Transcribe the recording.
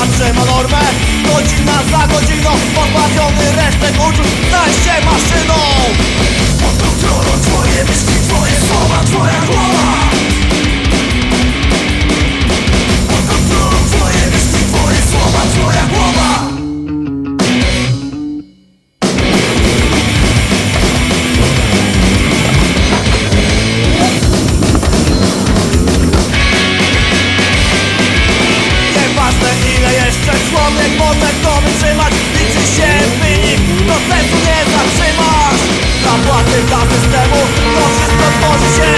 patrzę na normę Godzina dla systemu To wszystko tworzy się